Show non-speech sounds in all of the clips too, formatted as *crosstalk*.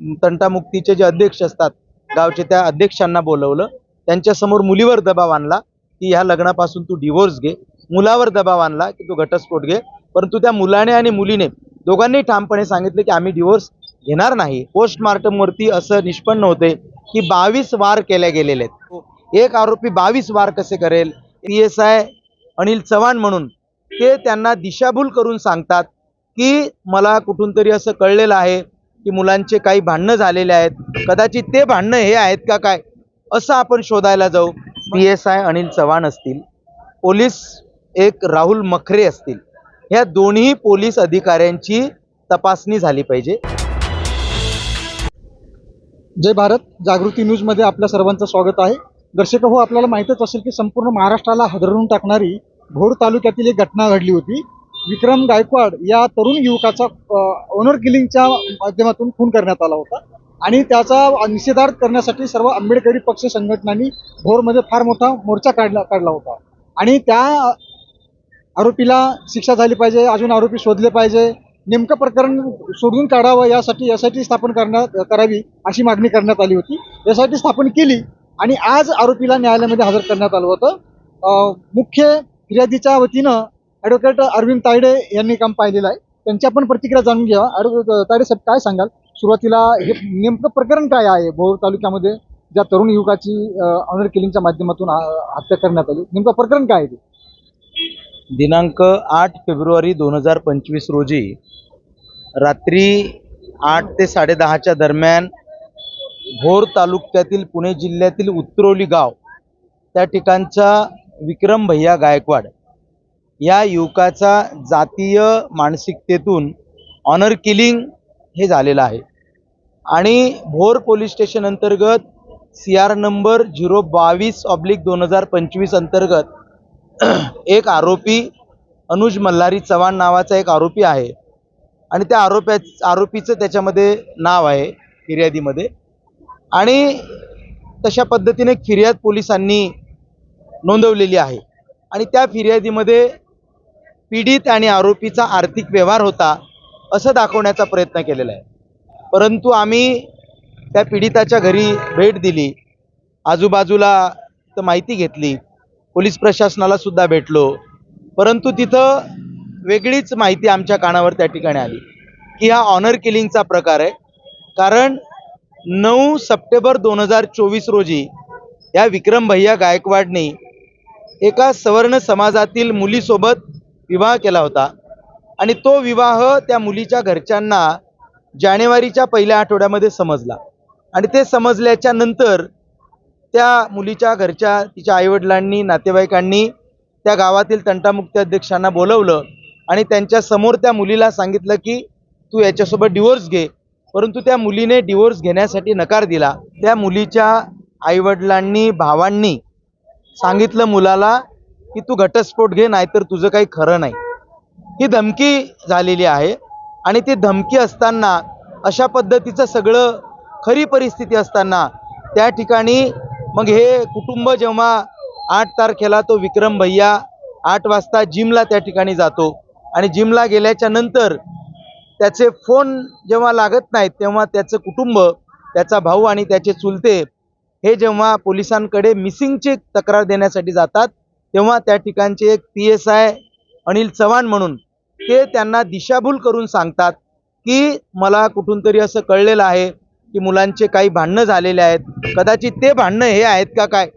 तंटामुक्तीचे जे अध्यक्ष असतात गावचे त्या अध्यक्षांना बोलवलं. त्यांच्यासमोर मुलीवर दबाव आणला की ह्या लग्नापासून तू डिवोर्स घे. मुलावर दबाव आणला की तू घटस्फोट घे. परंतु त्या मुलाने आणि मुलीने दोघांनी ठामपणे सांगितले की आम्ही डिवोर्स घेणार नाही. पोस्टमार्टमवरती असं निष्पन्न होते की बावीस वार केले गेलेले आहेत. एक आरोपी बावीस वार कसे करेल? P S I Anil Chavan म्हणून ते त्यांना दिशाभूल करून सांगतात की मला कुठून तरी असं कळलेलं आहे की मुलांचे काही भांडणं झालेले आहेत कदाचित ते भांडणं हे आहेत का काय असं आपण शोधायला जाऊ. P S I Anil Chavan असतील पोलीस एक राहुल मखरे असतील ह्या दोन्ही पोलीस अधिकाऱ्यांची तपासणी झाली पाहिजे. जय भारत जागृती न्यूजमध्ये आपल्या सर्वांचं स्वागत आहे. दर्शक हो आपल्याला माहीतच असेल की संपूर्ण महाराष्ट्राला हादरवून टाकणारी भोर तालुक्यातील एक घटना घडली होती. विक्रम गायकवाड या तरुण युवकाचा ओनर किलिंगच्या माध्यमातून खून करण्यात आला होता. आणि त्याचा निषेधार्थ करण्यासाठी सर्व आंबेडकरी पक्ष संघटनांनी भोरमध्ये फार मोठा मोर्चा काढला काढला होता. आणि त्या आरोपीला शिक्षा झाली पाहिजे अजून आरोपी शोधले पाहिजे नेमकं प्रकरण सोडून काढावं यासाठी एस स्थापन करण्यात करावी अशी मागणी करण्यात आली होती. एस स्थापन केली आणि आज आरोपीला न्यायालयामध्ये हजर करण्यात आलं होतं. मुख्य फिर्यादीच्या वतीनं ॲडव्होकेट अरविंद तायडे यांनी काम पाहिलेलं आहे. त्यांच्या पण प्रतिक्रिया जाणून घ्या ॲडव्होकेट तायडे साहेब काय सांगाल? सुरुवातीला हे नेमकं प्रकरण काय आहे? भोर तालुक्यामध्ये ज्या तरुण युवकाची ऑनर किलिंगच्या माध्यमातून हत्या करण्यात आली. नेमकं प्रकरण काय आहे ते? दिनांक आठ फेब्रुवारी दोन हजार पंचवीस रोजी रात्री आठ ते साडेदहाच्या दरम्यान भोर तालुक्यातील पुणे जिल्ह्यातील उतरवली गाव त्या ठिकाणचा विक्रम भैया गायकवाड या युवकाचा जातीय मानसिकतेतून ऑनर किलिंग हे झालेलं आहे. आणि भोर पोलीस स्टेशन अंतर्गत सी आर नंबर झिरो बावीस ऑब्लिक दोन हजार पंचवीस अंतर्गत *clears throat* एक आरोपी अनुज मल्हारी चव्हाण नावाचा एक आरोपी आहे. आणि त्या आरोप्या आरोपीचं त्याच्यामध्ये नाव आहे फिर्यादीमध्ये. आणि तशा पद्धतीने फिर्याद पोलिसांनी नोंदवलेली आहे. आणि त्या फिर्यादीमध्ये पीडित आणि आरोपीचा आर्थिक व्यवहार होता असं दाखवण्याचा प्रयत्न केलेला आहे. परंतु आम्ही त्या पीडिताच्या घरी भेट दिली. आजूबाजूला तर माहिती घेतली. पोलीस प्रशासनाला सुद्धा भेटलो. परंतु तिथं वेगळीच माहिती आमच्या कानावर त्या ठिकाणी आली की हा ऑनर किलिंगचा प्रकार आहे. कारण नऊ सप्टेंबर दोन हजार चोवीस रोजी या विक्रम भैया गायकवाडने एका सवर्ण समाजातील मुलीसोबत विवाह केला होता. आणि तो विवाह त्या मुलीच्या घरच्यांना जानेवारीच्या पहिल्या आठवड्यामध्ये समजला. आणि ते समजल्याच्या नंतर त्या मुलीच्या घरच्या तिच्या आईवडिलांनी नातेवाईकांनी त्या गावातील तंटामुक्ती अध्यक्षांना बोलवलं आणि त्यांच्यासमोर त्या मुलीला सांगितलं की तू याच्यासोबत डिवोर्स घे. परंतु त्या मुलीने डिवोर्स घेण्यासाठी नकार दिला. त्या मुलीच्या आईवडिलांनी भावांनी सांगितलं मुलाला की तू घटस्फोट घे नाहीतर तुझं काही खरं नाही. ही धमकी झालेली आहे आणि ती धमकी असताना अशा पद्धतीचं सगळं खरी परिस्थिती असताना त्या ठिकाणी मग हे कुटुंब जेव्हा आठ तारखेला तो विक्रम भैया आठ वाजता जिमला त्या ठिकाणी जातो आणि जिमला गेल्याच्यानंतर त्याचे फोन जेव्हा लागत नाहीत तेव्हा त्याचं कुटुंब त्याचा भाऊ आणि त्याचे चुलते हे जेव्हा पोलिसांकडे मिसिंगची तक्रार देण्यासाठी जातात तेव्हा त्या ठिकाणचे एक P S I Anil Chavan म्हणून ते त्यांना दिशाभूल करून सांगतात की मला कुठून तरी असं कळलेलं आहे की मुलांचे काही भांडणं झालेले आहेत. कदाचित ते भांडणं हे आहेत का काय?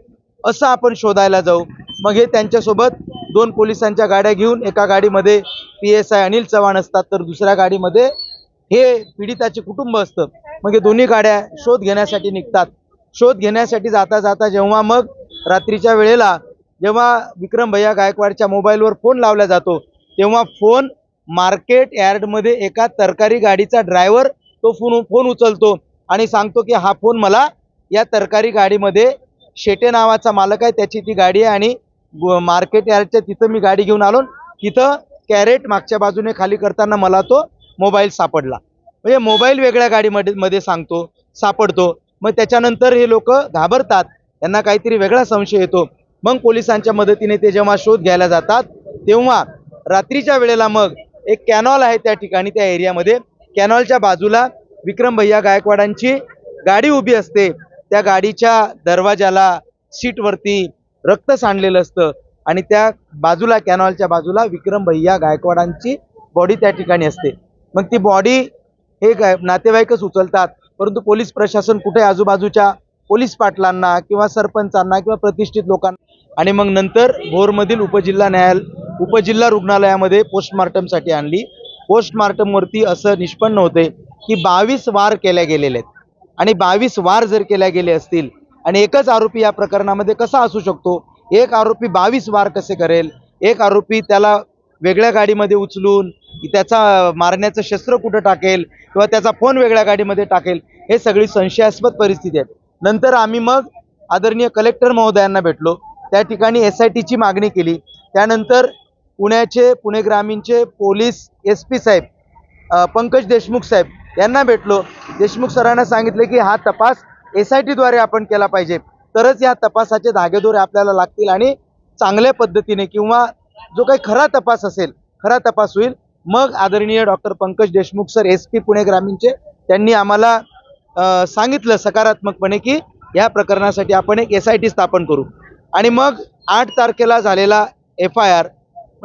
असं आपण शोधायला जाऊ. मग हे त्यांच्यासोबत दोन पोलिसांच्या गाड्या घेऊन एका गाडीमध्ये P S I Anil Chavan असतात तर दुसऱ्या गाडीमध्ये हे पीडिताचे कुटुंब असतं. मग हे दोन्ही गाड्या शोध घेण्यासाठी निघतात. शोध घेण्यासाठी जाता जाता जेव्हा मग रात्रीच्या वेळेला जेव्हा विक्रम भैया गायकवाडच्या मोबाईलवर फोन लावला जातो तेव्हा फोन मार्केट यार्डमध्ये एका तरकारी गाडीचा ड्रायव्हर तो फोन फोन उचलतो आणि सांगतो की हा फोन मला या तरकारी गाडीमध्ये शेटे नावाचा मालक आहे त्याची ती गाडी आहे आणि मार्केट यार्डच्या तिथं मी गाडी घेऊन आलो. तिथं कॅरेट मागच्या बाजूने खाली करताना मला तो मोबाईल सापडला. म्हणजे मोबाईल वेगळ्या गाडीमध्ये मध्ये सांगतो सापडतो. मग त्याच्यानंतर हे लोक घाबरतात त्यांना काहीतरी वेगळा संशय येतो. मग पोलिसांच्या मदतीने ते जेव्हा शोध घ्यायला जातात तेव्हा रात्रीच्या वेळेला मग एक कॅनॉल आहे त्या ठिकाणी त्या एरियामध्ये. कॅनॉलच्या बाजूला विक्रम भैया गायकवाडांची गाडी उभी असते. त्या गाडीच्या दरवाजाला सीटवरती रक्त सांडलेलं असतं आणि त्या बाजूला कॅनॉलच्या बाजूला विक्रम भैया गायकवाडांची बॉडी त्या ठिकाणी असते. मग ती बॉडी हे गाय नातेवाईकच उचलतात परंतु पोलीस प्रशासन कुठे आजूबाजूच्या पोलीस पाटलांना किंवा सरपंचांना किंवा प्रतिष्ठित लोकांना. आणि मग नंतर भोरमधील उपजिल्हा न्यायालय उपजिल्हा रुग्णालयामध्ये पोस्टमार्टमसाठी आणली. पोस्टमार्टमवरती असं निष्पन्न होते की बावीस वार केल्या गेलेले आहेत. आणि बावीस वार जर केल्या गेले असतील आणि एकच आरोपी या प्रकरणामध्ये कसा असू शकतो? एक आरोपी बावीस वार कसे करेल? एक आरोपी त्याला वेगळ्या गाडीमध्ये उचलून त्याचा मारण्याचं शस्त्र कुठं टाकेल? किंवा त्याचा फोन वेगळ्या गाडीमध्ये टाकेल? हे सगळी संशयास्पद परिस्थिती आहे. नंतर आम्ही मग आदरणीय कलेक्टर महोदयांना भेटलो. त्या ठिकाणी एस आय टीची मागणी केली. त्यानंतर पुण्याचे पुणे ग्रामीणचे पोलीस एस पी साहेब पंकज देशमुख साहेब यांना भेटलो. देशमुख सरांना सांगितले की हा तपास एस आय टीद्वारे आपण केला पाहिजे. तरच या तपासाचे धागेदोरे आपल्याला लागतील आणि चांगल्या पद्धतीने किंवा जो काही खरा तपास असेल खरा तपास होईल. मग आदरणीय doctor Pankaj Deshmukh sir S P Pune ग्रामीणचे त्यांनी आम्हाला सांगितलं सकारात्मकपणे की या प्रकरणासाठी आपण एक एस आय टी स्थापन करू. आणि मग आठ तारखेला झालेला एफ आय आर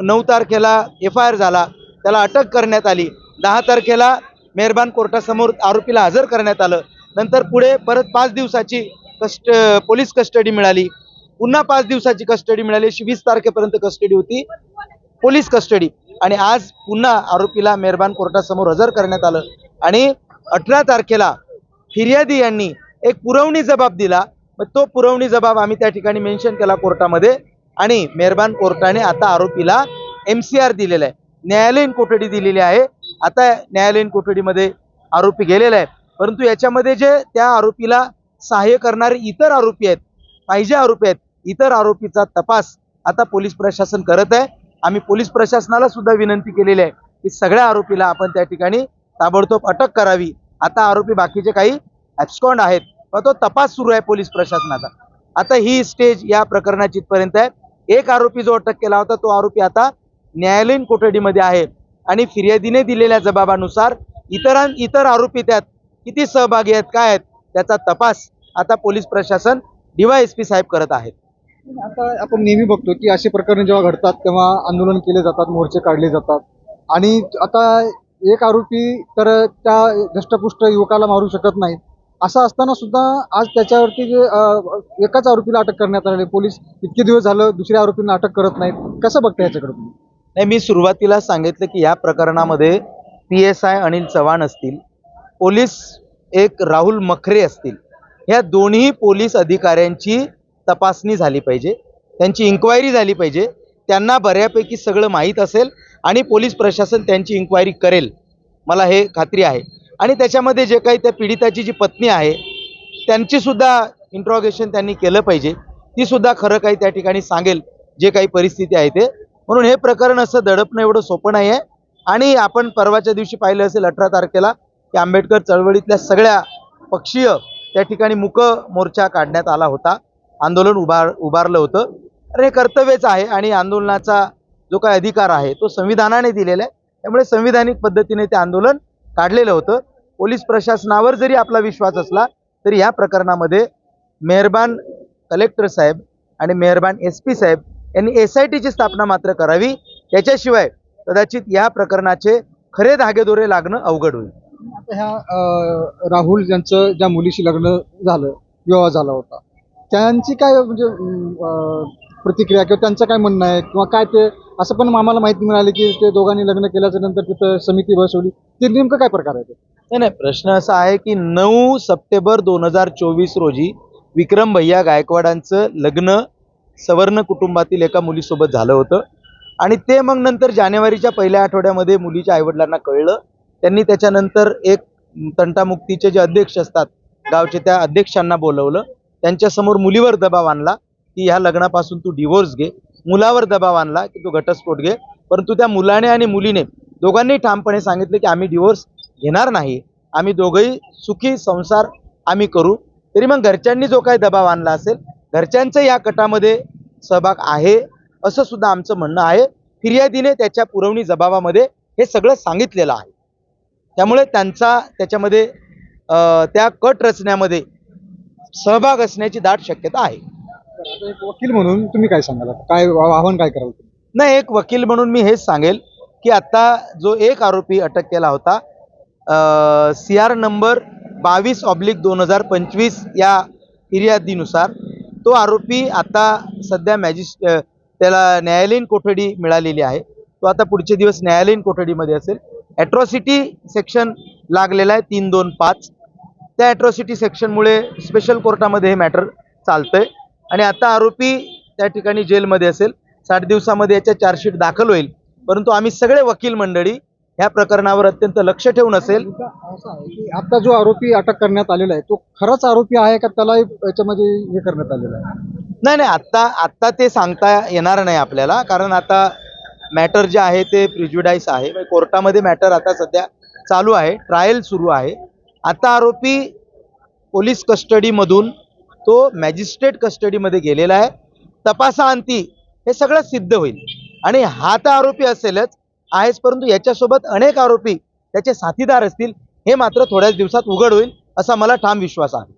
नऊ तारखेला एफ आय आर झाला त्याला अटक करण्यात आली. दहा तारखेला मेहरबान कोर्टासमोर आरोपीला हजर करण्यात आलं. नंतर पुढे परत पाच दिवसाची कस्ट पोलीस कस्टडी मिळाली. पुन्हा पाच दिवसाची कस्टडी मिळाली अशी वीस तारखेपर्यंत कस्टडी होती. Police custody. आणि आज पुन्हा आरोपीला मेहरबान कोर्टासमोर हजर करण्यात आलं. आणि अठरा तारखेला फिर्यादी यांनी एक पुरवणी जबाब दिला. मग तो पुरवणी जबाब आम्ही त्या ठिकाणी मेन्शन केला कोर्टामध्ये आणि मेहरबान कोर्टाने आता आरोपीला एम सी आर दिलेला आहे. न्यायालयीन कोठडी दिलेली आहे. आता न्यायालयीन कोठडीमध्ये आरोपी गेलेला आहे परंतु याच्यामध्ये जे त्या आरोपीला सहाय्य करणारे इतर आरोपी आहेत पाहिजे आरोपी आहेत इतर आरोपीचा तपास आता पोलीस प्रशासन करत आहे. आम्ही पोलीस प्रशासनाला सुद्धा विनंती केलेली आहे की सगळ्या आरोपीला आपण त्या ठिकाणी ताबडतोब अटक करावी. आता आरोपी बाकीचे काही ॲब्स्कॉन्ड आहेत. व तो तपास सुरू आहे पोलीस प्रशासनाचा. आता ही स्टेज या प्रकरणाची इथपर्यंत आहे. एक आरोपी जो अटक केला होता तो आरोपी आता न्यायालयीन कोठडीमध्ये आहे. आणि फिर्यादीने दिलेल्या जबाबानुसार इतरां इतर आरोपी त्यात किती सहभागी आहेत काय आहेत त्याचा तपास आता पोलीस प्रशासन डीवायएसपी साहेब करत आहेत आता आपण नेहमी बघतो की असे प्रकरण जेव्हा घडतात तेव्हा आंदोलन केले जातात मोर्चे काढले जातात. आणि आता एक आरोपी तर त्या धष्टपुष्ट युवकाला मारू शकत नाही असं असताना सुद्धा आज त्याच्यावरती जे एकाच आरोपीला अटक करण्यात आलेली पोलीस इतके दिवस झालं दुसऱ्या आरोपींना अटक करत नाहीत. कसं बघता याच्याकडे तुम्ही? नाही मी सुरुवातीला सांगितलं की या प्रकरणामध्ये P S I Anil Chavan असतील पोलीस एक राहुल मखरे असतील. ह्या दोन्ही पोलीस अधिकाऱ्यांची तपासणी झाली पाहिजे. त्यांची इन्क्वायरी झाली पाहिजे. त्यांना बऱ्यापैकी सगळं माहीत असेल आणि पोलीस प्रशासन त्यांची इन्क्वायरी करेल. मला हे खात्री आहे. आणि त्याच्यामध्ये जे काही त्या पीडिताची जी पत्नी आहे त्यांचीसुद्धा इंट्रॉगेशन त्यांनी केलं पाहिजे. तीसुद्धा खरं काही त्या ठिकाणी सांगेल जे काही परिस्थिती आहे ते. म्हणून हे प्रकरण असं दडपणं एवढं सोपं नाही आहे आणि आपण परवाच्या दिवशी पाहिलं असेल अठरा तारखेला की आंबेडकर चळवळीतल्या सगळ्या पक्षीय त्या ठिकाणी मुक मोर्चा काढण्यात आला होता. आंदोलन उभार उभारलं होतं. हे कर्तव्यच आहे आणि आंदोलनाचा जो काही अधिकार आहे तो संविधानाने दिलेला आहे. त्यामुळे संविधानिक पद्धतीने ते आंदोलन काढलेलं होतं. पोलीस प्रशासनावर जरी आपला विश्वास असला तरी या प्रकरणामध्ये मेहरबान कलेक्टर साहेब आणि मेहरबान एस पी साहेब यांनी एस आय टीची स्थापना मात्र करावी. त्याच्याशिवाय कदाचित या प्रकरणाचे खरे धागेदोरे लागणं अवघड होईल. आता ह्या राहुल यांचं ज्या मुलीशी लग्न झालं विवाह झाला होता त्यांची काय म्हणजे प्रतिक्रिया किंवा त्यांचं काय म्हणणं आहे किंवा काय ते असं पण आम्हाला माहिती मिळाली की ते दोघांनी लग्न केल्याच्यानंतर तिथं समिती बसवली. ते नेमकं काय प्रकार आहे ते? नाही नाही प्रश्न असा आहे की नऊ सप्टेंबर दोन हजार चोवीस रोजी विक्रम भैया गायकवाडांचं लग्न सवर्ण कुटुंबातील एका मुलीसोबत झालं होतं. आणि ते मग नंतर जानेवारीच्या पहिल्या आठवड्यामध्ये मुलीच्या आईवडिलांना कळलं. त्यांनी त्याच्यानंतर एक तंटामुक्तीचे जे अध्यक्ष असतात गावचे त्या अध्यक्षांना बोलवलं. त्यांच्यासमोर मुलीवर दबाव आणला. की ह्या लग्नापासून तू डिवोर्स घे. मुलावर दबाव आणला की तू घटस्फोट घे. परंतु त्या मुलाने आणि मुलीने दोघांनी ठामपणे सांगितले की आम्ही डिवोर्स घेणार नाही. आम्ही दोघंही सुखी संसार आम्ही करू. तरी मग घरच्यांनी जो काही दबाव आणला असेल घरच्यांचं या कटामध्ये सहभाग आहे असं सुद्धा आमचं म्हणणं आहे. फिर्यादीने त्याच्या पुरवणी जबाबामध्ये हे सगळं सांगितलेलं आहे. त्यामुळे त्यांचा त्याच्यामध्ये त्या कट रचण्यामध्ये सहभाग असण्याची दाट शक्यता आहे. तर आता एक वकील म्हणून तुम्ही काय सांगाल? आता? काय आव्हान काय कराल तुम्ही? नाही एक वकील म्हणून मी हेच सांगेल की आता जो एक आरोपी अटक केला होता सी आर नंबर बावीस ऑब्लिक दोन हजार पंचवीस या फिर्यादीनुसार तो आरोपी आता सध्या मॅजिस्ट्रे अ, त्याला न्यायालयीन कोठडी मिळालेली आहे. तो आता पुढचे दिवस न्यायालयीन कोठडीमध्ये असेल. ॲट्रॉसिटी सेक्शन लागलेला आहे तीन दोन पाच. त्या ॲट्रॉसिटी सेक्शनमुळे स्पेशल कोर्टामध्ये हे मॅटर चालतंय. आणि आता आरोपी त्या ठिकाणी जेलमध्ये असेल. साठ दिवसामध्ये याच्या चार्जशीट दाखल होईल. परंतु आम्ही सगळे वकील मंडळी ह्या प्रकरणावर अत्यंत लक्ष ठेवून असेल. आता जो आरोपी अटक करण्यात आलेला आहे तो खराच आरोपी आहे का त्याला याच्यामध्ये हे करण्यात आलेलं आहे? नाही नाही आत्ता आत्ता ते सांगता येणार नाही आपल्याला. कारण आता मॅटर जे आहे ते प्रिज्युडाईस आहे. कोर्टामध्ये मॅटर आता सध्या चालू आहे. ट्रायल सुरू आहे. आता आरोपी पोलीस कस्टडीमधून तो मॅजिस्ट्रेट कस्टडीमध्ये गेलेला आहे. तपासाअंती हे सगळं सिद्ध होईल. आणि हा तर आरोपी असेलच आहेच परंतु याच्यासोबत अनेक आरोपी त्याचे साथीदार असतील हे मात्र थोड्याच दिवसात उघड होईल असा मला ठाम विश्वास आहे.